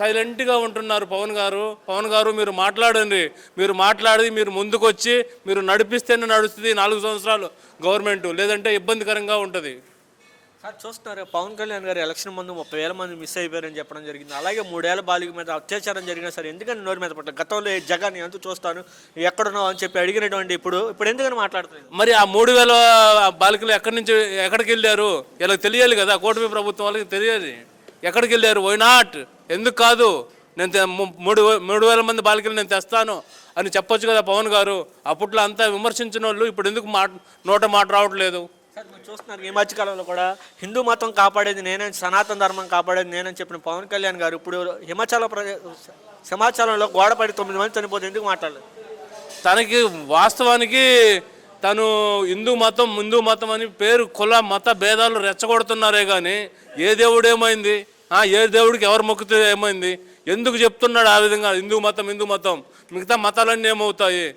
సైలెంట్గా ఉంటున్నారు పవన్ గారు. పవన్ గారు మీరు మాట్లాడండి. మీరు మాట్లాడి మీరు ముందుకు వచ్చి మీరు నడిపిస్తేనే నడుస్తుంది నాలుగు సంవత్సరాలు గవర్నమెంట్. లేదంటే ఇబ్బందికరంగా ఉంటుంది. సార్ చూస్తున్నారు? పవన్ కళ్యాణ్ గారు ఎలక్షన్ ముందు ముప్పై వేల మంది మిస్ అయిపోయారని చెప్పడం జరిగింది. అలాగే మూడేళ్ళ బాలిక మీద అత్యాచారం జరిగినా సరే ఎందుకని నోరు మీద పట్ల గతంలో జగన్ ఎంత చూస్తాను ఎక్కడున్నావు అని చెప్పి అడిగినటువంటి ఇప్పుడు ఇప్పుడు ఎందుకని మాట్లాడుతుంది మరి ఆ మూడు వేల బాలికలు ఎక్కడి నుంచి ఎక్కడికి వెళ్ళారు? ఇలా తెలియాలి కదా కూటమి ప్రభుత్వం వాళ్ళకి తెలియాలి. ఎక్కడికి వెళ్ళారు? Why not. ఎందుకు కాదు? నేను మూడు మూడు వేల మంది బాలికలు నేను తెస్తాను అని చెప్పొచ్చు కదా పవన్ గారు. అప్పట్లో అంతా విమర్శించిన వాళ్ళు ఇప్పుడు ఎందుకు మాట నోట మాట రావట్లేదు? చూస్తున్నారు ఈ మధ్యకాలంలో కూడా హిందూ మతం కాపాడేది నేనే సనాతన ధర్మం కాపాడేది నేనని చెప్పిన పవన్ కళ్యాణ్ గారు ఇప్పుడు హిమాచల ప్రదేశ్ హిమాచలంలో గోడపడి తొమ్మిది మంది చనిపోతే ఎందుకు మాట్లాడలేదు? తనకి వాస్తవానికి తను హిందూ మతం హిందూ మతం అని పేరు కుల మత భేదాలు రెచ్చగొడుతున్నారే కానీ ఏ దేవుడు ఏమైంది? ఆ, ఏ దేవుడికి ఎవరు మొక్కితే ఏమైంది? ఎందుకు చెప్తున్నాడు ఆ విధంగా? హిందూ మతం హిందూ మతం. మిగతా మతాలన్నీ ఏమవుతాయి?